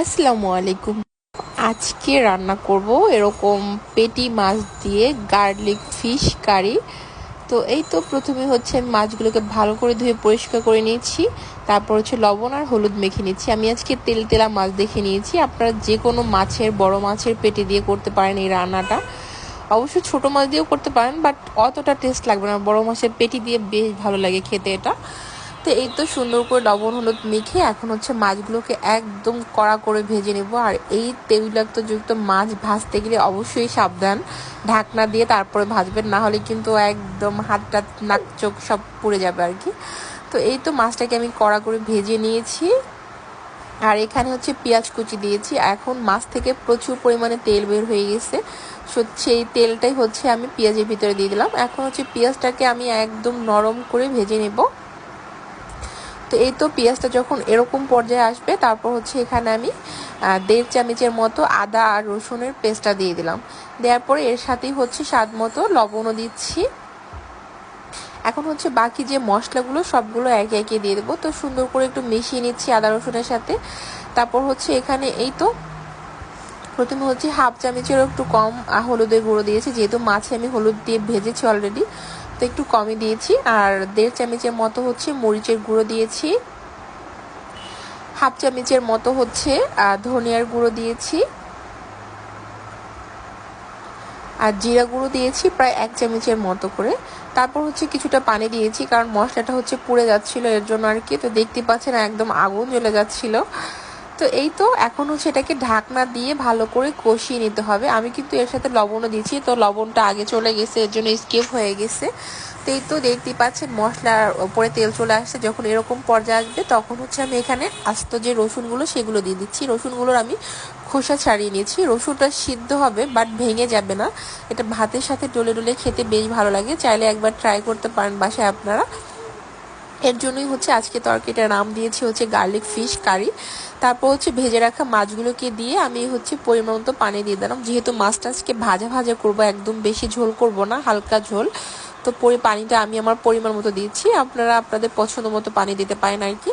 আসসালামু আলাইকুম। আজকে রান্না করব এরকম পেটি মাছ দিয়ে গার্লিক ফিশ কারি। তো এই তো প্রথমে হচ্ছে আমি মাছগুলোকে ভালো করে ধুয়ে পরিষ্কার করে নিয়েছি। তারপর হচ্ছে লবণ আর হলুদ মেখে নিচ্ছি আমি আজকে তেল তেলা মাছ দেখে নিয়েছি। আপনারা যে কোনো মাছের, বড় মাছের পেটি দিয়ে করতে পারেন এই রান্নাটা। অবশ্য ছোট মাছ দিয়েও করতে পারেন, বাট অতটা টেস্ট লাগবে না। বড় মাছের পেটি দিয়ে বেশ ভালো লাগে খেতে এটা। তো এই তো সুন্দর করে লবণ, হলুদ মেখে এখন হচ্ছে মাছগুলোকে একদম কড়া করে ভেজে নেব। আর এই তৈলাক্ত যুক্ত মাছ ভাজতে গেলে অবশ্যই সাবধান। ঢাকনা দিয়ে তারপরে ভাজবেন, না হলে কিন্তু একদম হাতটা, নাক, চোখ সব পুড়ে যাবে আর কি। তো এই তো মাছটাকে আমি কড়া করে ভেজে নিয়েছি। আর এখানে হচ্ছে পেঁয়াজ কুচি দিয়েছি। এখন মাছ থেকে প্রচুর পরিমাণে তেল বের হয়ে গেছে। সেই তেলটাই হচ্ছে আমি পেঁয়াজের ভিতরে দিয়ে দিলাম। এখন হচ্ছে পেঁয়াজটাকে আমি একদম নরম করে ভেজে নেব। তো এই তো পেঁয়াজটা যখন এরকম পর্যায়ে আসবে, তারপর হচ্ছে এখানে আমি দেড় চামচের মতো আদা আর রসুনের পেস্টটা দিয়ে দিলাম। দেওয়ার পরে এর সাথেই হচ্ছে স্বাদ মতো লবণও দিচ্ছি। এখন হচ্ছে বাকি যে মশলাগুলো, সবগুলো একে একে দিয়ে দেবো। তো সুন্দর করে একটু মিশিয়ে নিচ্ছি আদা রসুনের সাথে। তারপর হচ্ছে এখানে এই তো প্রথমে হচ্ছে হাফ চামচেরও একটু কম হলুদের গুঁড়ো দিয়েছি। যেহেতু মাছে আমি হলুদ দিয়ে ভেজেছি অলরেডি তো একটু কমই দিয়েছি। আর দেড় চামচের মতো হচ্ছে মরিচের গুঁড়ো দিয়েছি। হাফ চামচের মতো হচ্ছে ধনিয়ার গুঁড়ো দিয়েছি। আর জিরা গুঁড়ো দিয়েছি প্রায় এক চামচের মতো করে। তারপর হচ্ছে কিছুটা পানি দিয়েছি, কারণ মশলাটা হচ্ছে পুড়ে যাচ্ছিল, এর জন্য আর কি তো দেখতে পাচ্ছেন একদম আগুন জ্বলে যাচ্ছিল। তো এই তো এখন হচ্ছে এটাকে ঢাকনা দিয়ে ভালো করে কষিয়ে নিতে হবে। আমি কিন্তু এর সাথে লবণও দিয়েছি তো লবণটা আগে চলে গেছে, এর জন্য স্কেপ হয়ে গেছে। তো এই তো দেখতেই পাচ্ছেন মশলার ওপরে তেল চলে আসছে, যখন এরকম পর্যায়ে আসবে তখন হচ্ছে আমি এখানে আস্ত যে রসুনগুলো সেগুলো দিয়ে দিচ্ছি। রসুনগুলোর আমি খোসা ছাড়িয়ে নিয়েছি। রসুনটা সিদ্ধ হবে বাট ভেঙে যাবে না। এটা ভাতের সাথে ডলে ডলে খেতে বেশ ভালো লাগে। চাইলে একবার ট্রাই করতে পারেন বাসায় আপনারা। এর জন্যই হচ্ছে আজকে তরকারিটার নাম দিয়েছি হচ্ছে গার্লিক ফিশ কারি তারপর হচ্ছে ভেজে রাখা মাছগুলোকে দিয়ে আমি হচ্ছে পরিমাণ মতো পানি দিয়ে দিলাম। যেহেতু মাছটা আজকে ভাজা ভাজা করব, একদম বেশি ঝোল করব না, হালকা ঝোল। তো পরি পানিটা আমি আমার পরিমাণ মতো দিচ্ছি। আপনারা আপনাদের পছন্দ মতো পানি দিতে পারেন আর কি।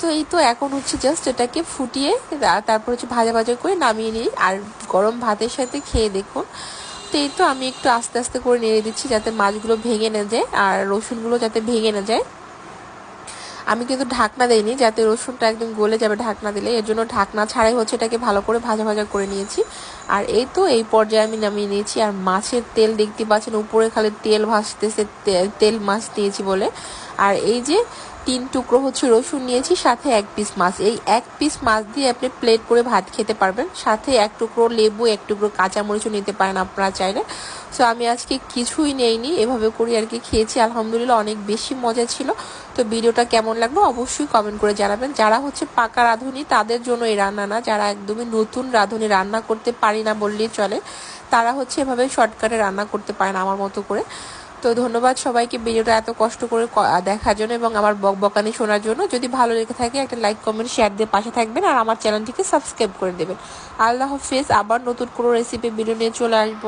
তো এই তো এখন হচ্ছে জাস্ট এটাকে ফুটিয়ে তারপর হচ্ছে ভাজা ভাজা করে নামিয়ে নিই। আর গরম ভাতের সাথে খেয়ে দেখুন। তো এই তো আমি একটু আস্তে আস্তে করে নেড়ে দিচ্ছি যাতে মাছগুলো ভেঙে না যায় আর রসুনগুলো যাতে ভেঙে না যায়। আমি কিন্তু ঢাকনা দেইনি, যাতে রসুনটা একদম গলে যাবে ঢাকনা দিলে। এর জন্য ঢাকনা ছাড়াই হচ্ছে এটাকে ভালো করে ভাজা ভাজা করে নিয়েছি। আর এই তো এই পর্যায়ে আমি নামিয়ে নিয়েছি, আর মাছের তেল দেখতে পাচ্ছেন, উপরে খালি তেল ভাসতেছে তেল মাছ দিয়েছি বলে। আর এই যে তিন টুকরো হচ্ছে রসুন নিয়েছি, সাথে এক পিস মাছ। এই এক পিস মাছ দিয়ে আপনি প্লেট করে ভাত খেতে পারবেন। সাথে এক টুকরো লেবু, এক টুকরো কাঁচামরিচও নিতে পারেন আপনারা চাইলে। সো আমি আজকে কিছুই নেইনি, এভাবে করি আর কি খেয়েছি। আলহামদুলিল্লাহ অনেক বেশি মজা ছিল। তো ভিডিওটা কেমন লাগল অবশ্যই কমেন্ট করে জানাবেন। যারা হচ্ছে পাকা রাঁধুনি, তাদের জন্য এই রান্না না। যারা একদমই নতুন রাঁধুনি রান্না করতে পারি না বললেই চলে, তারা হচ্ছে এভাবে শর্টকাটে রান্না করতে পারেন আমার মতো করে। তো ধন্যবাদ সবাইকে ভিডিওটা এত কষ্ট করে দেখার জন্য এবং আমার বক বকানি শোনার জন্য। যদি ভালো লেগে থাকে একটা লাইক কমেন্ট শেয়ার দিয়ে পাশে থাকবেন আর আমার চ্যানেলটিকে সাবস্ক্রাইব করে দেবেন। আল্লাহ হাফিজ, আবার নতুন কোনো রেসিপি ভিডিও নিয়ে চলে আসব।